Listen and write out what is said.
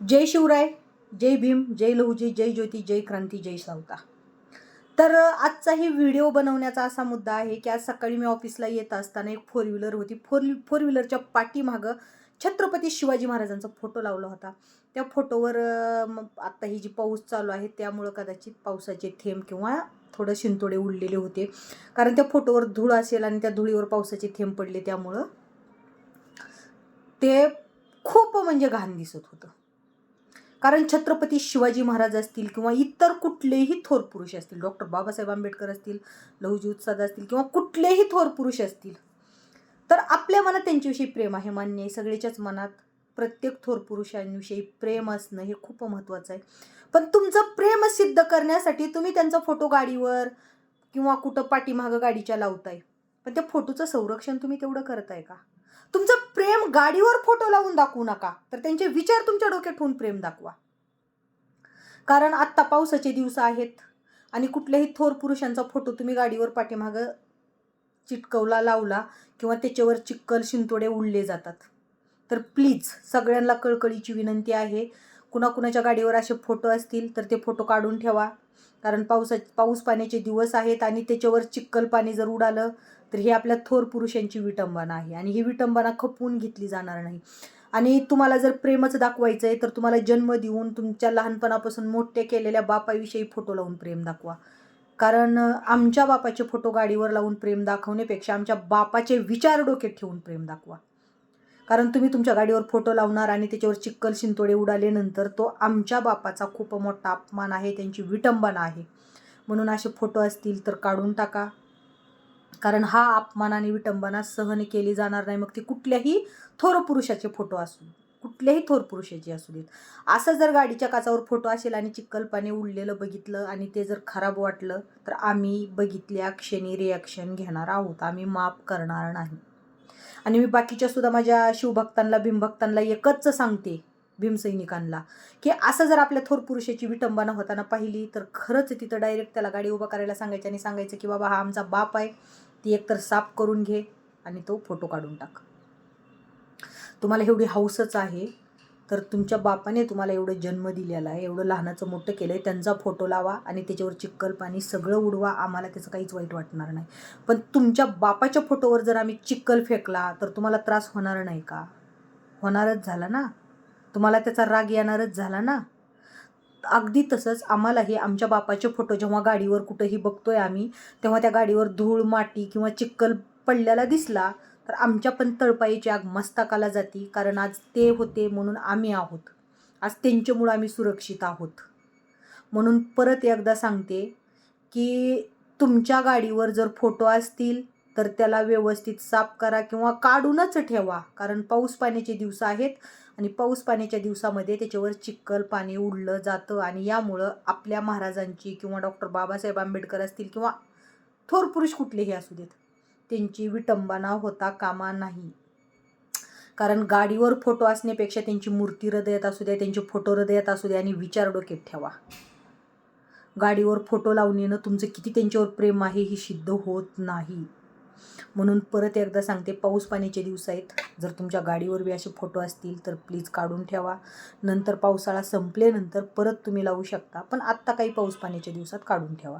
जय शिवराय जय भीम जय लहुजी जय ज्योती जय क्रांती जय सावता. तर आजचाही व्हिडिओ बनवण्याचा असा मुद्दा आहे की आज सकाळी मी ऑफिसला येत असताना एक फोर व्हीलर होती. फोर फोर व्हीलरच्या पाठीमागं छत्रपती शिवाजी महाराजांचा फोटो लावला होता. त्या फोटोवर मग आत्ता ही जी पाऊस चालू आहे त्यामुळं कदाचित पावसाचे थेंब किंवा थोडं शिंतोडे उडलेले होते. कारण त्या फोटोवर धूळ असेल आणि त्या धुळीवर पावसाचे थेंब पडले त्यामुळं ते खूप म्हणजे घाण दिसत होतं. कारण छत्रपती शिवाजी महाराज असतील किंवा इतर कुठलेही थोर पुरुष असतील डॉक्टर बाबासाहेब आंबेडकर असतील लहुजी उत्साद असतील किंवा कुठलेही थोर पुरुष असतील तर आपल्या मनात त्यांच्याविषयी प्रेम आहे मान्य आहे. सगळ्याच्याच मनात प्रत्येक थोर पुरुषांविषयी प्रेम असणं हे खूप महत्त्वाचं आहे. पण तुमचं प्रेम सिद्ध करण्यासाठी तुम्ही त्यांचा फोटो गाडीवर किंवा कुठं पाठीमागं गाडीच्या लावताय. पण त्या फोटोचं संरक्षण तुम्ही तेवढं करताय का? तुमचं प्रेम गाडीवर फोटो लावून दाखवू नका तर त्यांचे विचार तुमच्या डोक्यात ठेवून प्रेम दाखवा. कारण आत्ता पावसाचे दिवस आहेत आणि कुठल्याही थोर पुरुषांचा फोटो तुम्ही गाडीवर पाठीमागं चिटकवला लावला किंवा त्याच्यावर चिक्कल शिंतोडे उडले जातात. तर प्लीज सगळ्यांना कळकळीची विनंती आहे कुणाकुणाच्या गाडीवर असे फोटो असतील तर ते फोटो काढून ठेवा. कारण पावसा पाऊस पाण्याचे दिवस आहेत आणि त्याच्यावर चिक्कल पाणी जर उडालं तर हे आपल्या थोर पुरुषांची विटंबना आहे. आणि ही विटंबना खपवून घेतली जाणार नाही. आणि तुम्हाला जर प्रेमच दाखवायचं आहे तर तुम्हाला जन्म देऊन तुमच्या लहानपणापासून मोठे केलेल्या बापाविषयी फोटो लावून प्रेम दाखवा. कारण आमच्या बापाचे फोटो गाडीवर लावून प्रेम दाखवण्यापेक्षा आमच्या बापाचे विचार डोक्यात ठेवून प्रेम दाखवा. कारण तुम्ही तुमच्या गाडीवर फोटो लावणार आणि त्याच्यावर चिक्कल शिंतोडे उडाल्यानंतर तो आमच्या बापाचा खूप मोठा अपमान आहे त्यांची विटंबना आहे. म्हणून असे फोटो असतील तर काढून टाका. कारण हा अपमान आणि विटंबना सहन केली जाणार नाही. मग ती कुठल्याही थोर पुरुषाचे फोटो असू कुठल्याही थोर पुरुषाचे असू देत. असं जर गाडीच्या काचावर फोटो असेल आणि चिक्कल पाणी उडलेलं बघितलं आणि ते जर खराब वाटलं तर आम्ही बघितल्या क्षणी रिॲक्शन घेणार आहोत. आम्ही माफ करणार नाही. आणि मी बाकीच्या सुद्धा माझ्या शिवभक्तांना भीमभक्तांना एकच सांगते भीमसैनिकांना की असं जर आपल्या थोर पुरुषाची विटंबना होताना पाहिली तर खरंच तिथं डायरेक्ट त्याला गाडी उभा करायला सांगायचं आणि सांगायचं की बाबा हा आमचा बाप आहे ती एकतर साफ करून घे आणि तो फोटो काढून टाक. तुम्हाला एवढी हौसच आहे. तर तुमच्या बापाने तुम्हाला एवढं जन्म दिलेला आहे एवढं लहानाचं मोठं केलं आहे त्यांचा फोटो लावा आणि त्याच्यावर चिक्कल पाणी सगळं उडवा आम्हाला त्याचं काहीच वाईट वाटणार नाही. पण तुमच्या बापाच्या फोटोवर जर आम्ही चिक्कल फेकला तर तुम्हाला त्रास होणार नाही का? होणारच झाला ना? तुम्हाला त्याचा राग येणारच झाला ना? अगदी तसंच आम्हालाही आमच्या बापाचे फोटो जेव्हा गाडीवर कुठंही बघतोय आम्ही तेव्हा त्या गाडीवर धूळ माती किंवा चिक्कल पडलेला दिसला तर आमच्या पण तळपाईची आग मस्तकाला जाती कारण आज ते होते म्हणून आम्ही आहोत. आज त्यांच्यामुळं आम्ही सुरक्षित आहोत. म्हणून परत एकदा सांगते की तुमच्या गाडीवर जर फोटो असतील तर त्याला व्यवस्थित साफ करा किंवा काढूनच ठेवा. कारण पाऊस पाण्याचे दिवस आहेत आणि पाऊस पाण्याच्या दिवसामध्ये त्याच्यावर चिक्कल पाणी उडलं जातं आणि यामुळं आपल्या महाराजांची किंवा डॉक्टर बाबासाहेब आंबेडकर असतील किंवा थोर पुरुष कुठलेही असू देत त्यांची विटंबना होता कामा नाही. कारण गाडीवर फोटो असण्यापेक्षा त्यांची मूर्ती हृदयात असू द्या त्यांचे फोटो हृदयात असू द्या आणि विचार डोक्यात ठेवा. गाडीवर फोटो लावून येणं तुमचं किती त्यांच्यावर प्रेम आहे हे सिद्ध होत नाही. म्हणून परत एकदा सांगते पाऊस पाण्याचे दिवस आहेत. जर तुमच्या गाडीवर बी असे फोटो असतील तर प्लीज काढून ठेवा. नंतर पावसाळा संपल्यानंतर परत तुम्ही लावू शकता. पण आत्ता काही पाऊस पाण्याच्या दिवसात काढून ठेवा.